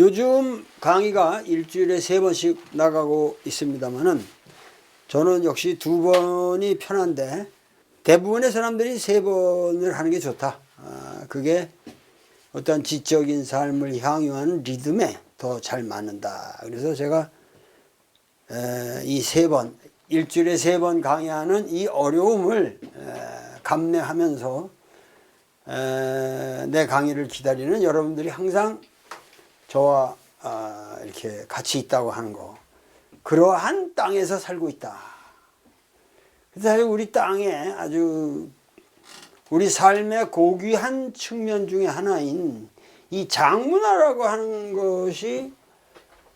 요즘 강의가 일주일에 세 번씩 나가고 있습니다만은 저는 역시 두 번이 편한데 대부분의 사람들이 세 번을 하는 게 좋다. 아, 그게 어떤 지적인 삶을 향유하는 리듬에 더 잘 맞는다. 그래서 제가 이 세 번, 일주일에 세 번 강의하는 이 어려움을 에, 감내하면서 에, 내 강의를 기다리는 여러분들이 항상 저와 아, 이렇게 같이 있다고 하는 거. 그러한 땅에서 살고 있다. 사실 우리 땅에 아주 우리 삶의 고귀한 측면 중에 하나인 이 장문화라고 하는 것이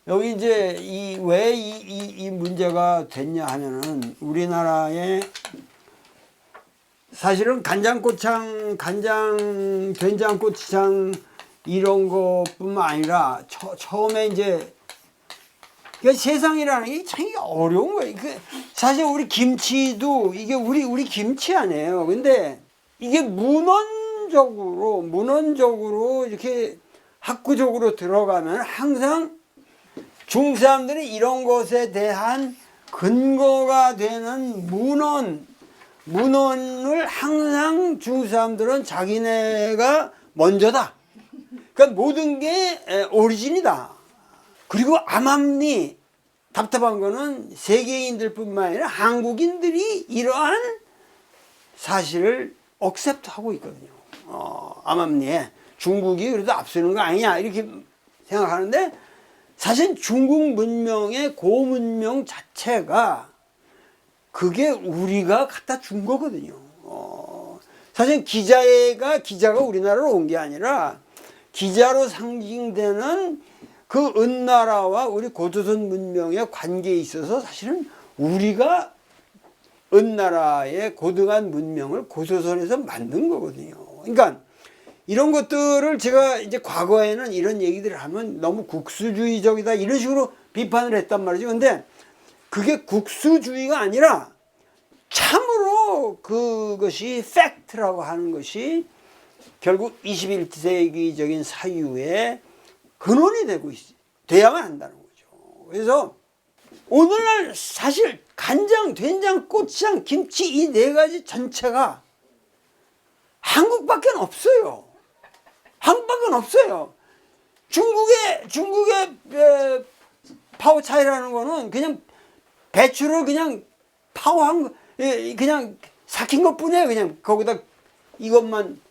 여기 이제 이 왜 이 이, 이 문제가 됐냐 하면은 우리나라의 사실은 간장고창, 간장, 된장고추장 이런 것뿐만 아니라 처, 처음에 이제 그 세상이라는 게 참 어려운 거예요. 그 사실 우리 김치도 이게 우리 우리 김치 아니에요. 근데 이게 문헌적으로 문헌적으로 이렇게 학구적으로 들어가면 항상 중국 사람들이 이런 것에 대한 근거가 되는 문헌 문헌을 항상 중국 사람들은 자기네가 먼저다. 그러니까 모든 게 에, 오리진이다. 그리고 암암리 답답한 거는 세계인들 뿐만 아니라 한국인들이 이러한 사실을 억셉트하고 있거든요. 어, 암암리에 중국이 그래도 앞서는 거 아니냐 이렇게 생각하는데 사실 중국 문명의 고문명 자체가 그게 우리가 갖다 준 거거든요. 어, 사실 기자가 기자가 우리나라로 온 게 아니라 기자로 상징되는 그 은나라와 우리 고조선 문명의 관계에 있어서 사실은 우리가 은나라의 고등한 문명을 고조선에서 만든 거거든요. 그러니까 이런 것들을 제가 이제 과거에는 이런 얘기들을 하면 너무 국수주의적이다 이런 식으로 비판을 했단 말이죠. 근데 그게 국수주의가 아니라 참으로 그것이 팩트라고 하는 것이 결국 21세기적인 사유의 근원이 되고 있, 돼야만 한다는 거죠. 그래서 오늘날 사실 간장, 된장, 고추장, 김치 이 네 가지 전체가 한국밖에 없어요. 한국밖에 없어요. 중국의 중국의 에, 파워 차이라는 거는 그냥 배추를 그냥 파워한 그냥 삭힌 것 뿐이에요. 그냥 거기다 이것만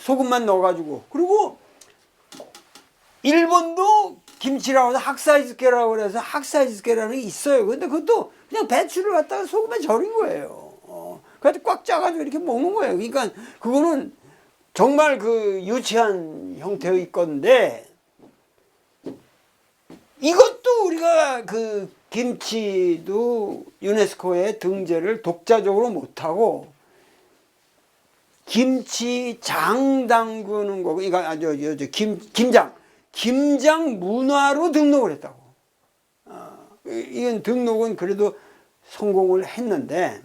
소금만 넣어가지고 그리고 일본도 김치라고 해서 학사이즈케라고 그래서 학사이즈케라는 게 있어요. 근데 그것도 그냥 배추를 갖다가 소금에 절인 거예요. 어, 그래서 꽉 짜가지고 이렇게 먹는 거예요. 그러니까 그거는 정말 그 유치한 형태의 건데 이것도 우리가 그 김치도 유네스코에 등재를 독자적으로 못하고 김치장 담그는 거고 이거 아주 김 김장 김장 문화로 등록을 했다고. 어, 이건 등록은 그래도 성공을 했는데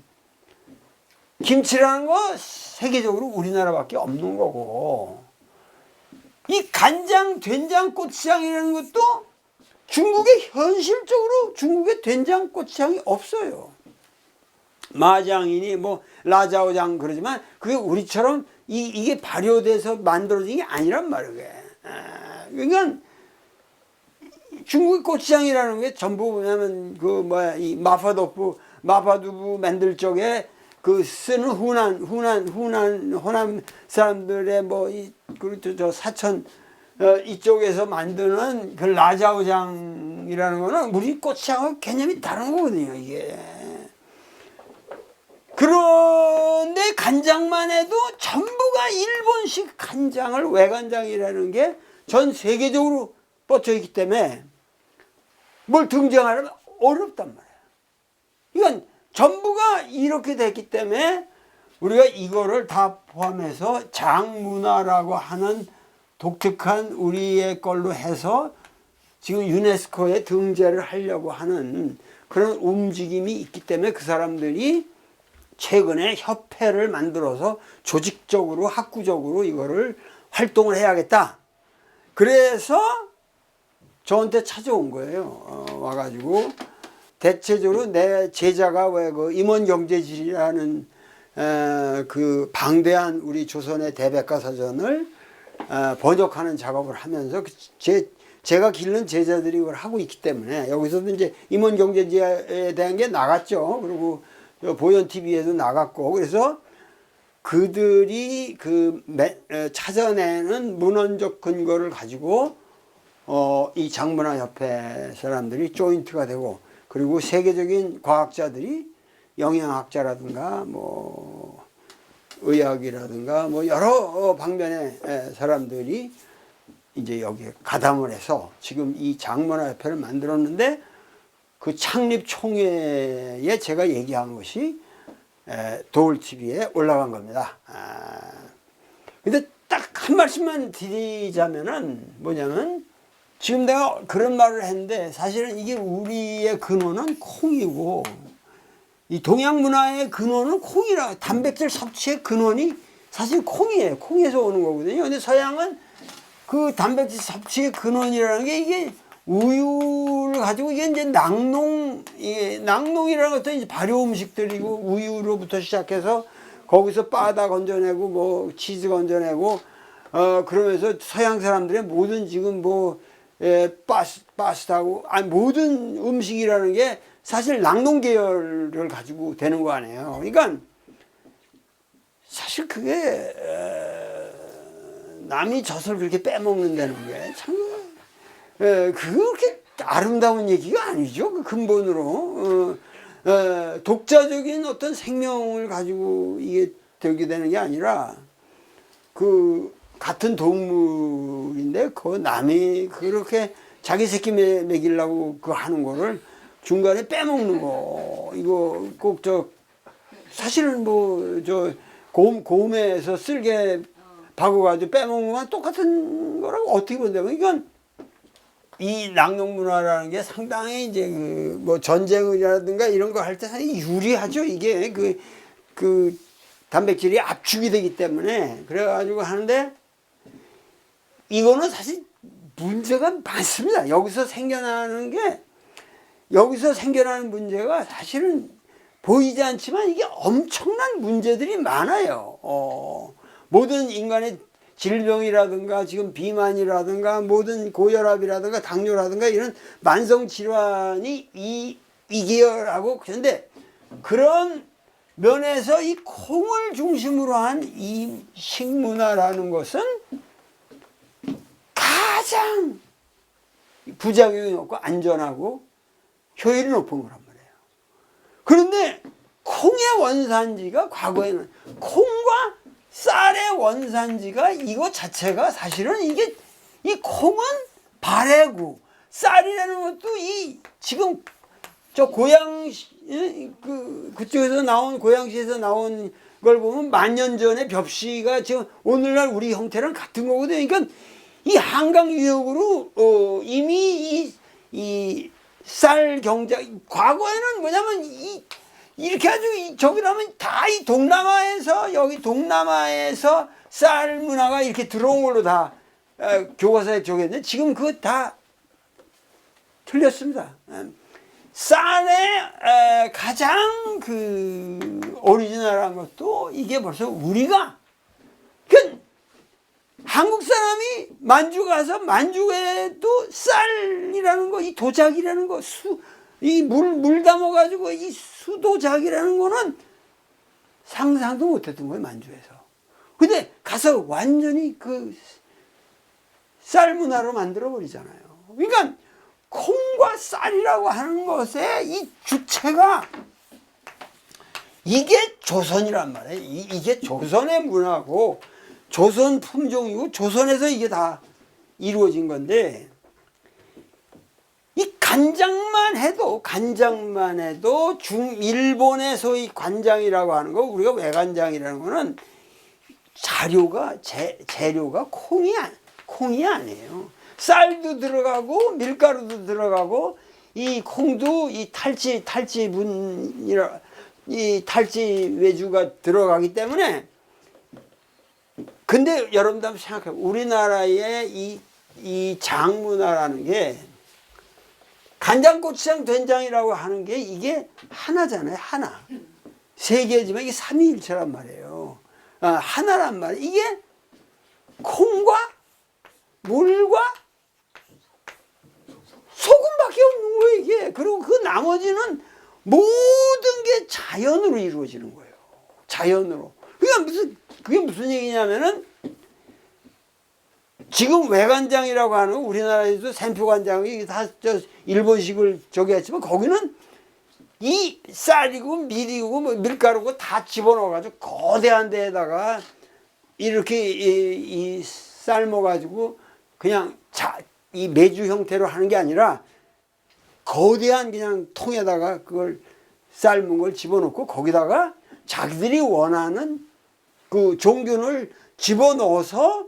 김치라는 거 세계적으로 우리나라밖에 없는 거고 이 간장, 된장, 고추장이라는 것도 중국에 현실적으로 중국에 된장, 고추장이 없어요. 마장이니 뭐 라자오장 그러지만 그게 우리처럼 이, 이게 발효돼서 만들어진 게 아니란 말이에요. 아, 그러니까 중국 고추장이라는 게 전부 뭐냐면 그 뭐야 이 마파도프 마파두부 만들 적에 그 쓰는 후난 후난 후난 호남 사람들의 뭐이 그리고 저 사천 어, 이쪽에서 만드는 그 라자오장이라는 거는 우리 고추장하고 개념이 다른 거거든요 이게. 그런데 간장만 해도 전부가 일본식 간장을 외간장이라는 게 전 세계적으로 뻗쳐 있기 때문에 뭘 등장하려면 어렵단 말이에요. 이건 전부가 이렇게 됐기 때문에 우리가 이거를 다 포함해서 장문화라고 하는 독특한 우리의 걸로 해서 지금 유네스코에 등재를 하려고 하는 그런 움직임이 있기 때문에 그 사람들이 최근에 협회를 만들어서 조직적으로 학구적으로 이거를 활동을 해야겠다. 그래서 저한테 찾아온 거예요. 어, 와가지고 대체적으로 내 제자가 왜 그 임원경제질이라는 에, 그 방대한 우리 조선의 대백과 사전을 어, 번역하는 작업을 하면서 그제 제가 기르는 제자들이 이걸 하고 있기 때문에 여기서도 이제 임원경제지에 대한 게 나갔죠. 그리고 보현 TV에도 나갔고 그래서 그들이 그 매- 에, 찾아내는 문헌적 근거를 가지고 어, 이 장문화 협회 사람들이 조인트가 되고 그리고 세계적인 과학자들이 영양학자라든가 뭐 의학이라든가 뭐 여러 어, 방면의 에, 사람들이 이제 여기에 가담을 해서 지금 이 장문화 협회를 만들었는데 그 창립 총회에 제가 얘기한 것이 에, 도울 TV에 올라간 겁니다. 아, 근데 딱 한 말씀만 드리자면은 뭐냐면 지금 내가 그런 말을 했는데 사실은 이게 우리의 근원은 콩이고 이 동양 문화의 근원은 콩이라 단백질 섭취의 근원이 사실 콩이에요. 콩에서 오는 거거든요. 근데 서양은 그 단백질 섭취의 근원이라는 게 이게 우유를 가지고 이게 이제 낙농 이게 낙농이라는 것도 이제 발효 음식들이고 우유로부터 시작해서 거기서 바다 건져내고 뭐 치즈 건져내고 어 그러면서 서양 사람들의 모든 지금 뭐 예, 파스, 파스타고 아니 모든 음식이라는 게 사실 낙농 계열을 가지고 되는 거 아니에요. 그러니까 사실 그게 에, 남이 젖을 그렇게 빼먹는다는 게 참 에, 그렇게 아름다운 얘기가 아니죠. 그 근본으로 어, 에, 독자적인 어떤 생명을 가지고 이게 되게 되는 게 아니라 그 같은 동물인데 그 남이 그렇게 자기 새끼 매- 먹이려고 그 하는 거를 중간에 빼먹는 거 이거 꼭 저 사실은 뭐 저 곰 곰에서 쓸개 박아가지고 빼먹는 거랑 똑같은 거라고 어떻게 본다면 이건 이 낙농 문화라는 게 상당히 이제 그 뭐 전쟁이라든가 이런 거 할 때 상당히 유리하죠 이게 그 그 단백질이 압축이 되기 때문에 그래가지고 하는데 이거는 사실 문제가 많습니다. 여기서 생겨나는 게 여기서 생겨나는 문제가 사실은 보이지 않지만 이게 엄청난 문제들이 많아요. 어, 모든 인간의 질병이라든가 지금 비만이라든가 모든 고혈압이라든가 당뇨라든가 이런 만성 질환이 이, 이 계열하고 그런데 그런 면에서 이 콩을 중심으로 한 이 식문화라는 것은 가장 부작용이 없고 안전하고 효율이 높은 거란 말이에요. 그런데 콩의 원산지가 과거에는 콩과 쌀의 원산지가 이거 자체가 사실은 이게 이 콩은 발해구 쌀이라는 것도 이 지금 저 고양시 예? 그 그쪽에서 나온 고양시에서 나온 걸 보면 만년 전에 벽시가 지금 오늘날 우리 형태랑 같은 거거든요. 그러니까 이 한강 유역으로 어 이미 이 이 쌀 경제 과거에는 뭐냐면 이 이렇게 아주 이 저기라면 다 이 동남아에서 여기 동남아에서 쌀 문화가 이렇게 들어온 걸로 다 어, 교과서에 적였는데 지금 그거 다 틀렸습니다. 음. 쌀의 에, 가장 그 오리지널한 것도 이게 벌써 우리가 그 한국 사람이 만주 가서 만주에도 쌀이라는 거, 이 도자기라는 거, 수, 이 물, 물 담아가지고 이 수도자기라는 거는 상상도 못 했던 거예요, 만주에서. 근데 가서 완전히 그 쌀 문화로 만들어 버리잖아요. 그러니까 콩과 쌀이라고 하는 것의 이 주체가 이게 조선이란 말이에요. 이, 이게 조선의 문화고 조선 품종이고 조선에서 이게 다 이루어진 건데 이 간장만 해도 간장만 해도 중 일본의 소위 관장이라고 하는 거 우리가 외간장이라는 거는 자료가 재, 재료가 콩이 아, 콩이 아니에요. 쌀도 들어가고 밀가루도 들어가고 이 콩도 이 탈지 탈지 분이라 이 탈지 외주가 들어가기 때문에 근데 여러분들 한번 생각해 우리나라의 이, 이 장문화라는 게 간장, 고추장, 된장이라고 하는 게 이게 하나잖아요. 하나. 세 개지만 이게 삼위일체란 말이에요. 아, 하나란 말이에요. 이게 콩과 물과 소금밖에 없는 거예요, 이게. 그리고 그 나머지는 모든 게 자연으로 이루어지는 거예요. 자연으로. 그게 무슨, 그게 무슨 얘기냐면은 지금 외간장이라고 하는 우리나라에도 샘표간장이 다 저 일본식을 저기 했지만 거기는 이 쌀이고 밀이고 뭐 밀가루고 다 집어넣어가지고 거대한 데에다가 이렇게 이, 이 삶아가지고 그냥 자, 이 매주 형태로 하는 게 아니라 거대한 그냥 통에다가 그걸 삶은 걸 집어넣고 거기다가 자기들이 원하는 그 종균을 집어넣어서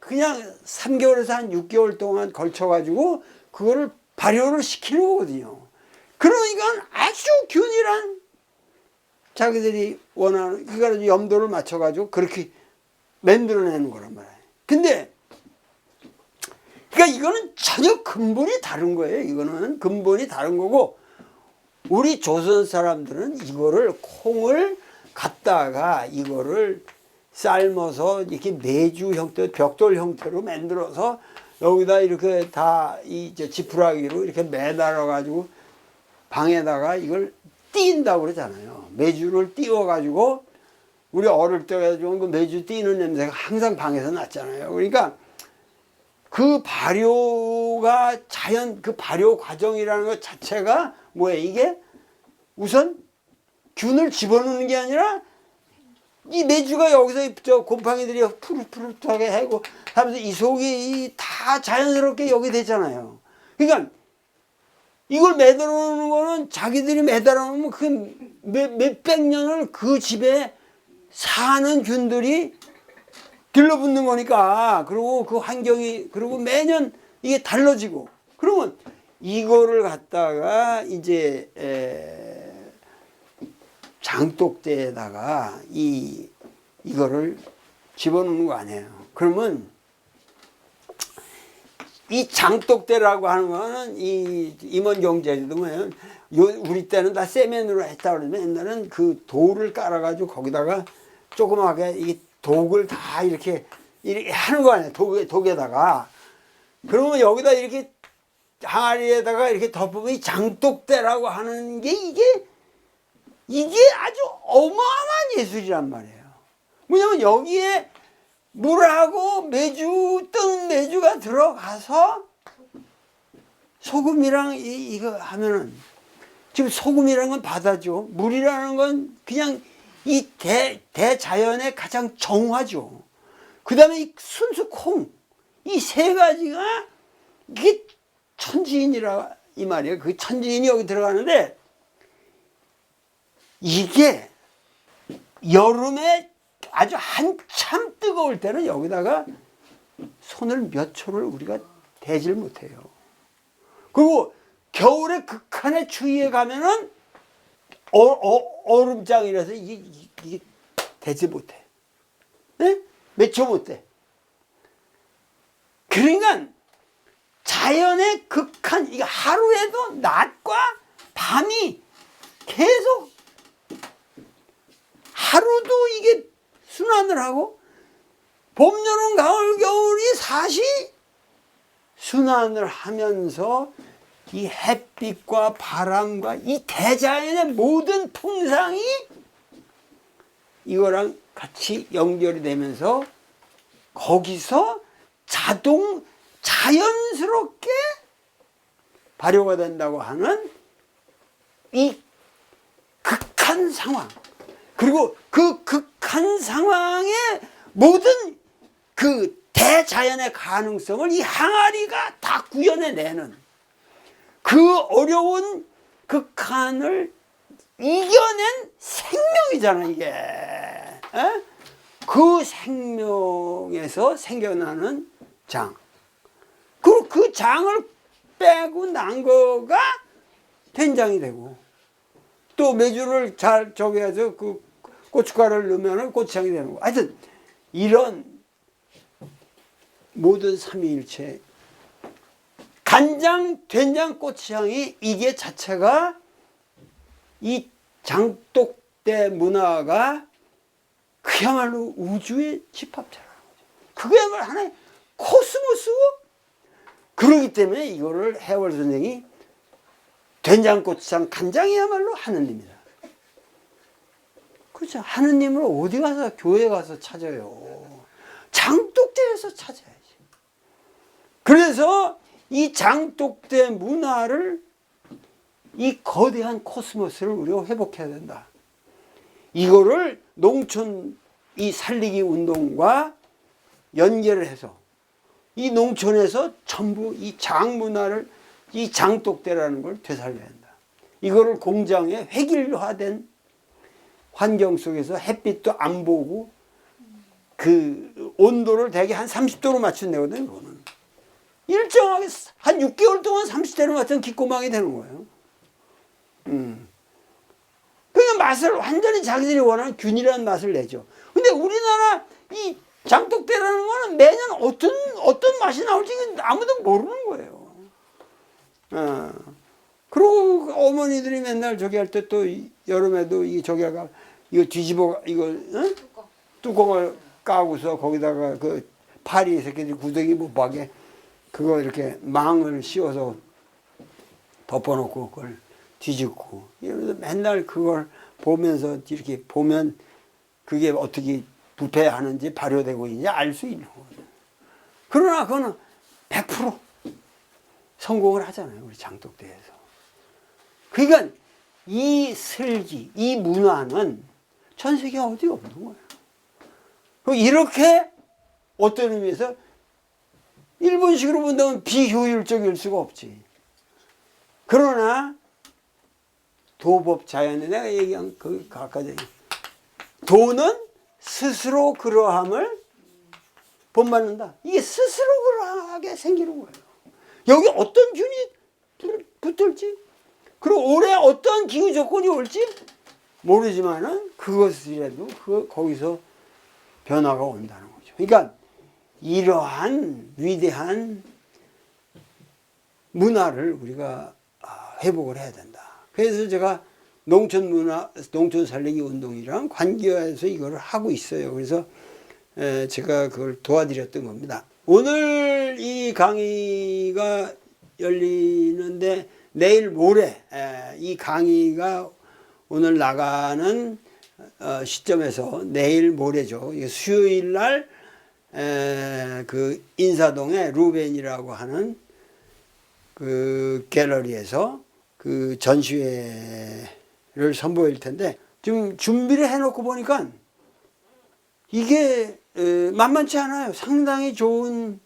그냥 3개월에서 한 6개월 동안 걸쳐가지고 그거를 발효를 시키는 거거든요. 그러니까 아주 균일한 자기들이 원하는 이거를 염도를 맞춰가지고 그렇게 만들어내는 거란 말이에요. 근데 그러니까 이거는 전혀 근본이 다른 거예요. 이거는 근본이 다른 거고 우리 조선 사람들은 이거를 콩을 갖다가 이거를 삶아서 이렇게 매주 형태, 벽돌 형태로 만들어서 여기다 이렇게 다 이 지푸라기로 이렇게 매달아 가지고 방에다가 이걸 띈다고 그러잖아요. 매주를 띄워 가지고 우리 어릴 때 가지고 그 매주 띄는 냄새가 항상 방에서 났잖아요. 그러니까 그 발효가 자연 그 발효 과정이라는 것 자체가 뭐예요? 이게 우선 균을 집어넣는 게 아니라 이 매주가 여기서 저 곰팡이들이 푸릇푸릇하게 하고 하면서 이 속이 다 자연스럽게 여기 되잖아요. 그러니까 이걸 매달아 놓는 거는 자기들이 매달아 놓으면 그 몇, 몇백 년을 그 집에 사는 균들이 들러붙는 거니까 그리고 그 환경이 그리고 매년 이게 달라지고 그러면 이거를 갖다가 이제 에, 장독대에다가 이 이거를 집어넣는 거 아니에요. 그러면 이 장독대라고 하는 거는 이 임원 경제도 뭐예요? 요 우리 때는 다 세면으로 했다 그러면 옛날에는 그 돌을 깔아가지고 거기다가 조그맣게 이 독을 다 이렇게 이렇게 하는 거 아니에요? 독에 독에다가 그러면 여기다 이렇게 항아리에다가 이렇게 덮으면 이 장독대라고 하는 게 이게 이게 아주 어마어마한 예술이란 말이에요. 뭐냐면 여기에 물하고 매주 뜨는 매주가 들어가서 소금이랑 이, 이거 하면은 지금 소금이라는 건 바다죠. 물이라는 건 그냥 이 대, 대자연의 가장 정화죠. 그 다음에 이 순수 콩. 이 세 가지가 이게 천지인이라 이 말이에요. 그 천지인이 여기 들어가는데 이게 여름에 아주 한참 뜨거울 때는 여기다가 손을 몇 초를 우리가 대질 못해요. 그리고 겨울에 극한의 추위에 가면은 어, 어, 얼음장이라서 이게, 이게, 대지 못해. 네? 몇초 못돼. 그러니까 자연의 극한, 이게 하루에도 낮과 밤이 계속 하루도 이게 순환을 하고 봄, 여름, 가을, 겨울이 사시 순환을 하면서 이 햇빛과 바람과 이 대자연의 모든 풍상이 이거랑 같이 연결이 되면서 거기서 자동 자연스럽게 발효가 된다고 하는 이 극한 상황. 그리고 그 극한 상황의 모든 그 대자연의 가능성을 이 항아리가 다 구현해내는 그 어려운 극한을 이겨낸 생명이잖아 이게. 에? 그 생명에서 생겨나는 장. 그리고 그 장을 빼고 난 거가 된장이 되고 또 매주를 잘 저기 해서 그 고춧가루를 넣으면 고추장이 되는 거 하여튼 이런 모든 삼위일체 간장, 된장, 고추장이 이게 자체가 이 장독대 문화가 그야말로 우주의 집합체라는 거죠. 그게야말로 하나의 코스모스고 그러기 때문에 이거를 해월 선생이 된장 고추장 간장이야말로 하느님이다. 그렇죠. 하느님을 어디 가서 교회 가서 찾아요. 장독대에서 찾아야지. 그래서 이 장독대 문화를 이 거대한 코스모스를 우리가 회복해야 된다. 이거를 농촌 이 살리기 운동과 연결을 해서 이 농촌에서 전부 이 장문화를 이 장독대라는 걸 되살려야 한다. 이거를 공장에 획일화된 환경 속에서 햇빛도 안 보고 그 온도를 대개 한 30도로 맞춘 데거든요, 이거는. 일정하게 한 6개월 동안 30도로 맞춘 귓고망이 되는 거예요. 음. 그러니까 맛을 완전히 자기들이 원하는 균일한 맛을 내죠. 근데 우리나라 이 장독대라는 거는 매년 어떤 어떤 맛이 나올지 아무도 모르는 거예요. 어. 그리고 어머니들이 맨날 저기 할 때 또 여름에도 이 저기 가 이거 뒤집어 이거 어? 뚜껑 을 까고서 거기다가 그 파리 새끼들이 구더기 못 박에 그거 이렇게 망을 씌워서 덮어놓고 그걸 뒤집고 이러면서 맨날 그걸 보면서 이렇게 보면 그게 어떻게 부패하는지 발효되고 있는지 알 수 있는 거거든요. 그러나 그거는 100% 성공을 하잖아요. 우리 장독대에서. 그러니까 이 슬기, 이 문화는 전 세계 어디 없는. 그 이렇게 어떤 의미에서 일본식으로 본다면 비효율적일 수가 없지. 그러나 도법 자연에 내가 얘기한 그 아까 전에 도는 스스로 그러함을 본받는다. 이게 스스로 그러하게 생기는 거예요. 여기 어떤 균이 붙을지 그리고 올해 어떤 기후 조건이 올지 모르지만은 그것이라도 그 거기서 변화가 온다는 거죠. 그러니까 이러한 위대한 문화를 우리가 아, 회복을 해야 된다. 그래서 제가 농촌 문화, 농촌 살리기 운동이랑 관계해서 이걸 하고 있어요. 그래서 에, 제가 그걸 도와드렸던 겁니다. 오늘 이 강의가 열리는데 내일 모레 에, 이 강의가 오늘 나가는 어, 시점에서 내일 모레죠. 수요일 날 에, 그 인사동에 루벤이라고 하는 그 갤러리에서 그 전시회를 선보일 텐데 지금 준비를 해놓고 보니까 이게 에, 만만치 않아요. 상당히 좋은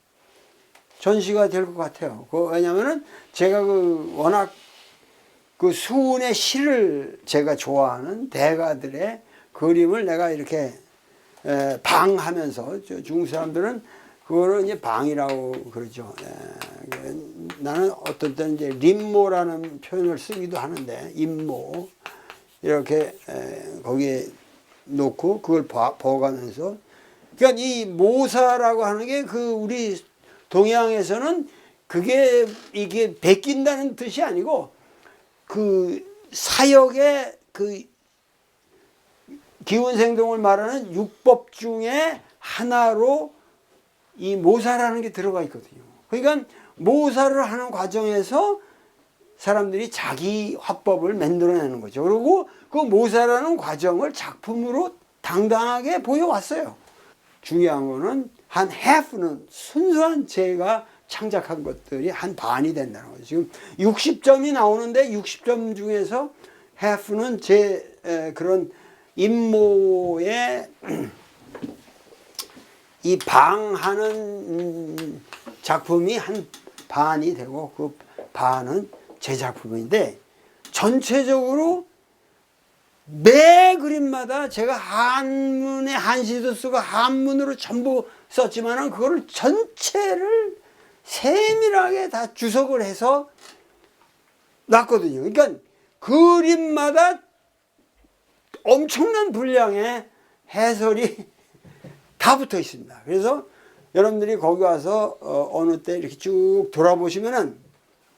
전시가 될 것 같아요. 그 왜냐면은 제가 그 워낙 그 수운의 시를 제가 좋아하는 대가들의 그림을 내가 이렇게 에, 방하면서 저 중국 사람들은 그거를 이제 방이라고 그러죠. 에, 그 나는 어떤 때는 이제 림모라는 표현을 쓰기도 하는데 임모. 이렇게 에, 거기에 놓고 그걸 봐- 보관해서. 그러니까 이 모사라고 하는 게 그 우리 동양에서는 그게 이게 베낀다는 뜻이 아니고 그 사역의 그 기운 생동을 말하는 육법 중에 하나로 이 모사라는 게 들어가 있거든요. 그러니까 모사를 하는 과정에서 사람들이 자기 화법을 만들어내는 거죠. 그리고 그 모사라는 과정을 작품으로 당당하게 보여왔어요. 중요한 거는 한 half는 순수한 제가 창작한 것들이 한 반이 된다는 거죠. 지금 60점이 나오는데 60점 중에서 half는 제 에, 그런 임모의 이 방하는 음, 작품이 한 반이 되고 그 반은 제 작품인데 전체적으로 매 그림마다 제가 한문에 한시도 쓰고 한문으로 전부 썼지만은 그거를 전체를 세밀하게 다 주석을 해서 놨거든요. 그러니까 그림마다 엄청난 분량의 해설이 다 붙어 있습니다. 그래서 여러분들이 거기 와서 어, 어느 때 이렇게 쭉 돌아보시면은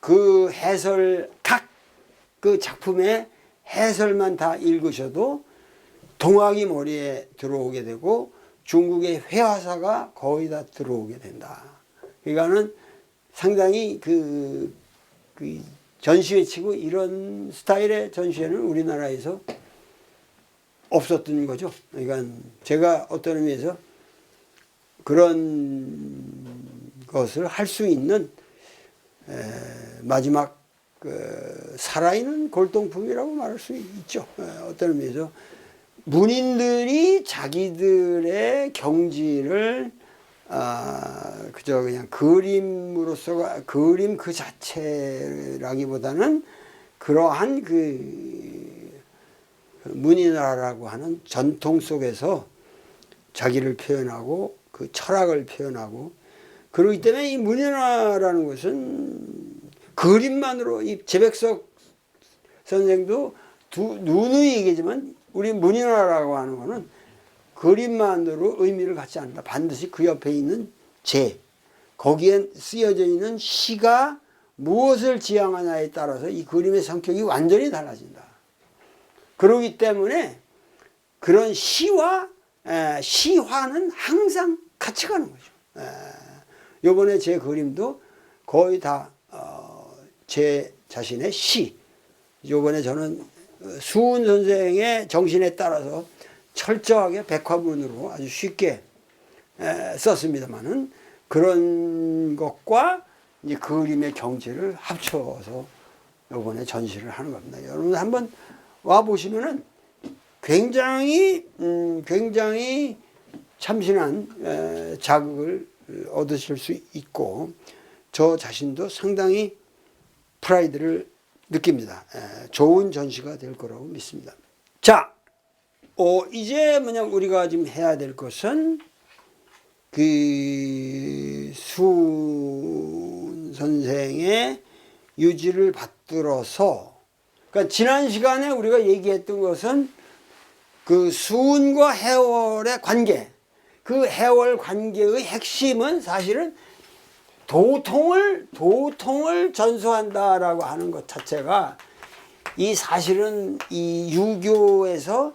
그 해설 각 그 작품의 해설만 다 읽으셔도 동학이 머리에 들어오게 되고 중국의 회화사가 거의 다 들어오게 된다. 그러니까는 상당히 그, 그 전시회 치고 이런 스타일의 전시회는 우리나라에서 없었던 거죠. 그러니까 제가 어떤 의미에서 그런 것을 할 수 있는 에, 마지막 그 살아있는 골동품이라고 말할 수 있죠. 에, 어떤 의미에서 문인들이 자기들의 경지를 아, 그저 그냥 그림으로서 그림 그 자체라기보다는 그러한 그 문인화라고 하는 전통 속에서 자기를 표현하고 그 철학을 표현하고 그러기 때문에 이 문인화라는 것은 그림만으로 이 재백석 선생도 두, 누누이 얘기지만 우리 문인화라고 하는 거는 그림만으로 의미를 갖지 않는다. 반드시 그 옆에 있는 재, 거기에 쓰여져 있는 시가 무엇을 지향하냐에 따라서 이 그림의 성격이 완전히 달라진다. 그러기 때문에 그런 시와 에, 시화는 항상 같이 가는 거죠. 에, 요번에 제 그림도 거의 다, 어, 제 자신의 시. 요번에 저는 수훈 선생의 정신에 따라서 철저하게 백화문으로 아주 쉽게 에, 썼습니다만은 그런 것과 이제 그림의 경지를 합쳐서 요번에 전시를 하는 겁니다. 여러분 한번 와 보시면은 굉장히 음, 굉장히 참신한 에, 자극을 얻으실 수 있고 저 자신도 상당히 프라이드를 느낍니다. 에, 좋은 전시가 될 거라고 믿습니다. 자, 어, 이제 뭐냐 우리가 지금 해야 될 것은 그 수훈 선생의 유지를 받들어서 그러니까 지난 시간에 우리가 얘기했던 것은 그 수은과 해월의 관계, 그 해월 관계의 핵심은 사실은 도통을 도통을 전수한다라고 하는 것 자체가 이 사실은 이 유교에서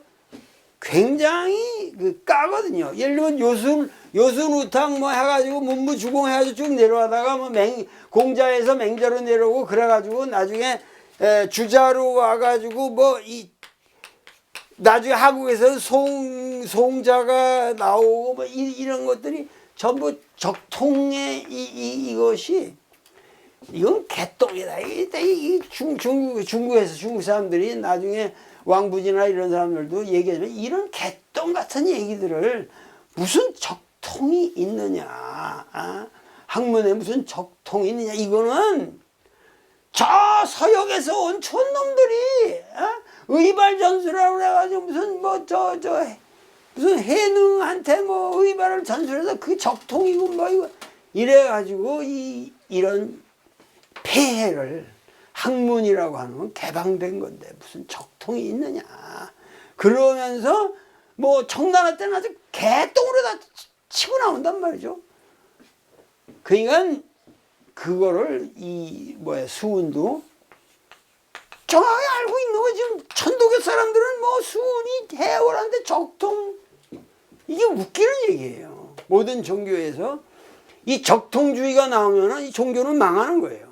굉장히 그 까거든요. 예를 들면 요술 요술우탕 뭐 해가지고 문무주공 해가지고 쭉 내려가다가 뭐 맹, 공자에서 맹자로 내려오고 그래가지고 나중에 에, 주자로 와가지고 뭐 이 나중에 한국에서 송 송자가 나오고 뭐 이, 런 것들이 전부 적통의 이, 이 이것이 이건 개똥이다. 이 중, 중국, 중국에서 중국 사람들이 나중에 왕부지나 이런 사람들도 얘기하지만 이런 개똥 같은 얘기들을 무슨 적통이 있느냐. 아? 학문에 무슨 적통이 있느냐. 이거는 저 서역에서 온 촌놈들이 어? 의발전수라고 그래가지고 무슨 뭐 저 저 무슨 해능한테 뭐 의발을 전수해서 그 적통이고 뭐 이거 이래가지고 이 이런 폐해를 학문이라고 하는 건 개방된 건데 무슨 적통이 있느냐. 그러면서 뭐 청나라 때는 아주 개똥으로 다 치고 나온단 말이죠. 그러니까 그거를 이 뭐야 수은도 정확히 알고 있는 거 지금 천도교 사람들은 뭐 수은이 해월한테 적통 이게 웃기는 얘기예요. 모든 종교에서 이 적통주의가 나오면 이 종교는 망하는 거예요.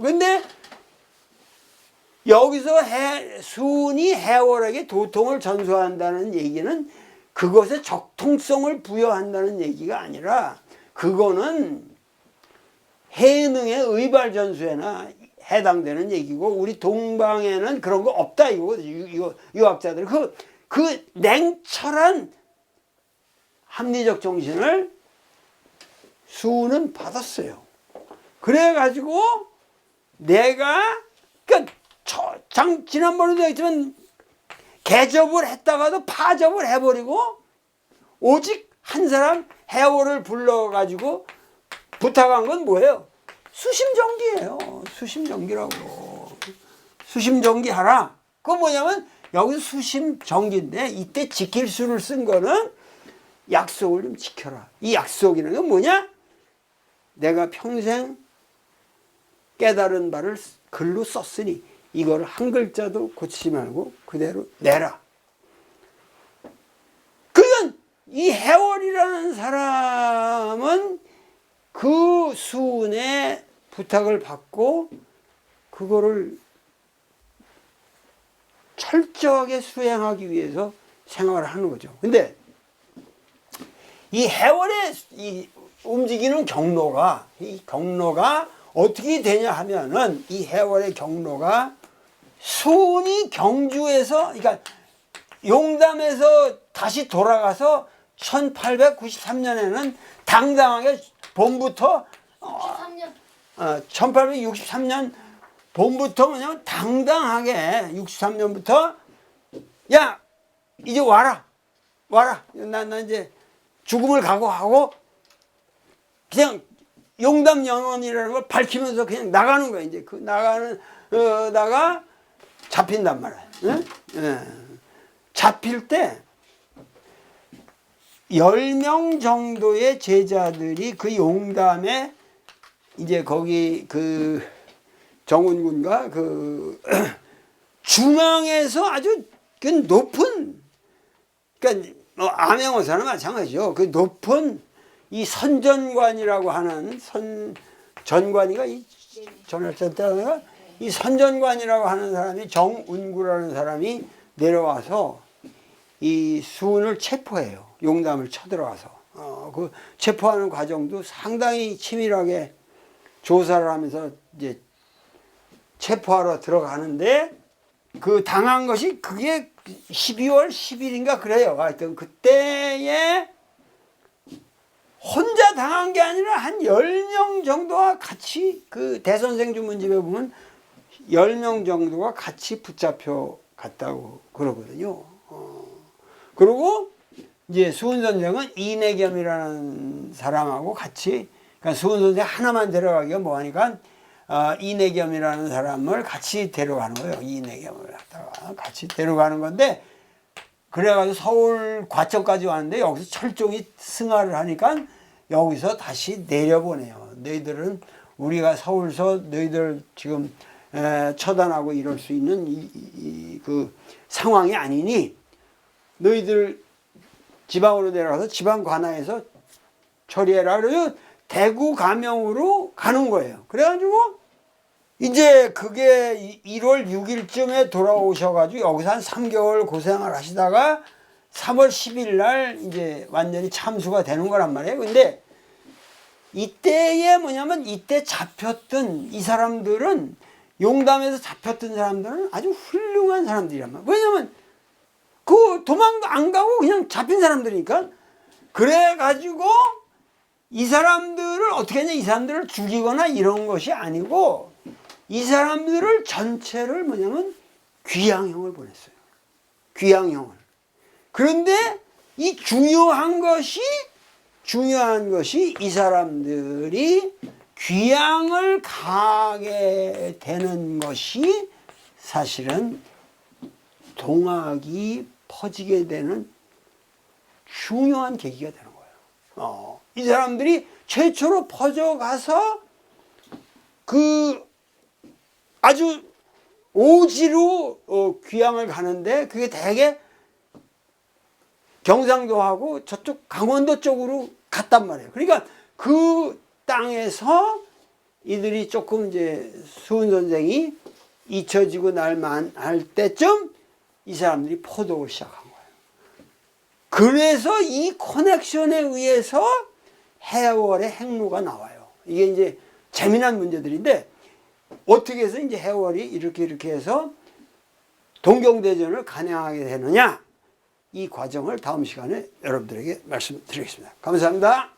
근데 여기서 해, 수은이 해월에게 도통을 전수한다는 얘기는 그것에 적통성을 부여한다는 얘기가 아니라 그거는 해능의 의발 전수에나 해당되는 얘기고 우리 동방에는 그런 거 없다 이거 이거 유학자들 그 그 냉철한 합리적 정신을 수는 받았어요. 그래 가지고 내가 그러니까 장 지난번에도 했지만 개접을 했다가도 파접을 해버리고 오직 한 사람 해월을 불러가지고 부탁한 건 뭐예요? 수심정기예요. 수심정기라고. 수심정기 하라. 그거 뭐냐면 여기 수심정기인데 이때 지킬 수를 쓴 거는 약속을 좀 지켜라. 이 약속이라는 건 뭐냐? 내가 평생 깨달은 바를 글로 썼으니 이거를 한 글자도 고치지 말고 그대로 내라. 그러니까 이 해월이라는 사람은 그 수운의 부탁을 받고 그거를 철저하게 수행하기 위해서 생활을 하는 거죠. 근데 이 해월의 이 움직이는 경로가 이 경로가 어떻게 되냐 하면은 이 해월의 경로가 수운이 경주에서 그러니까 용담에서 다시 돌아가서 1893년에는 당당하게 봄부터 13년. 어, 1863년 봄부터 그냥 당당하게 63년부터 야 이제 와라 와라. 나, 나 이제 죽음을 각오하고 그냥 용담 영원이라는 걸 밝히면서 그냥 나가는 거야 이제 그 나가는 어, 다가 잡힌단 말이야 응? 예. 잡힐 때 10명 정도의 제자들이 그 용담에 이제 거기 그 정운군과 그 중앙에서 아주 그 높은 그러니까 뭐 암행어사는 마찬가지죠. 그 높은 이 선전관이라고 하는 선 전관이가 이 전할자 때가 이 선전관이라고 하는 사람이 정운구라는 사람이 내려와서 이 수운을 체포해요. 용담을 쳐들어와서 어, 그 체포하는 과정도 상당히 치밀하게 조사를 하면서 이제 체포하러 들어가는데 그 당한 것이 그게 12월 10일인가 그래요. 하여튼 그때에 혼자 당한 게 아니라 한 10명 정도와 같이 그 대선생 주문집에 보면 10명 정도가 같이 붙잡혀 갔다고 그러거든요. 어. 그리고 이제 수훈 선생은 이내겸이라는 사람하고 같이 그러니까 수훈 선생 하나만 데려가기가 뭐하니까 어, 이내겸이라는 사람을 같이 데려가는 거예요. 이내겸을 갖다가 같이 데려가는 건데 그래가지고 서울 과천까지 왔는데 여기서 철종이 승하를 하니까 여기서 다시 내려보내요. 너희들은 우리가 서울서 너희들 지금 에, 처단하고 이럴 수 있는 이, 이- 이- 그 상황이 아니니 너희들 지방으로 내려가서 지방 관하에서 처리해라. 그래서 대구 가명으로 가는 거예요. 그래가지고 이제 그게 1월 6일쯤에 돌아오셔가지고 여기서 한 3개월 고생을 하시다가 3월 10일 날 이제 완전히 참수가 되는 거란 말이에요. 근데 이때에 뭐냐면 이때 잡혔던 이 사람들은 용담에서 잡혔던 사람들은 아주 훌륭한 사람들이란 말이에요. 왜냐면 그 도망도 안 가고 그냥 잡힌 사람들이니까 그래가지고 이 사람들을 어떻게 했냐 이 사람들을 죽이거나 이런 것이 아니고 이 사람들을 전체를 뭐냐면 귀양형을 보냈어요. 귀양형을. 그런데 이 중요한 것이 중요한 것이 이 사람들이 귀양을 가게 되는 것이 사실은 동학이 퍼지게 되는 중요한 계기가 되는 거예요. 어, 이 사람들이 최초로 퍼져가서 그 아주 오지로 어, 귀향을 가는데 그게 대개 경상도하고 저쪽 강원도 쪽으로 갔단 말이에요. 그러니까 그 땅에서 이들이 조금 이제 수은 선생이 잊혀지고 날만 할 때쯤 이 사람들이 포독을 시작한 거예요. 그래서 이 커넥션에 의해서 해월의 행로가 나와요. 이게 이제 재미난 문제들인데 어떻게 해서 이제 해월이 이렇게 이렇게 해서 동경대전을 간행하게 되느냐 이 과정을 다음 시간에 여러분들에게 말씀드리겠습니다. 감사합니다.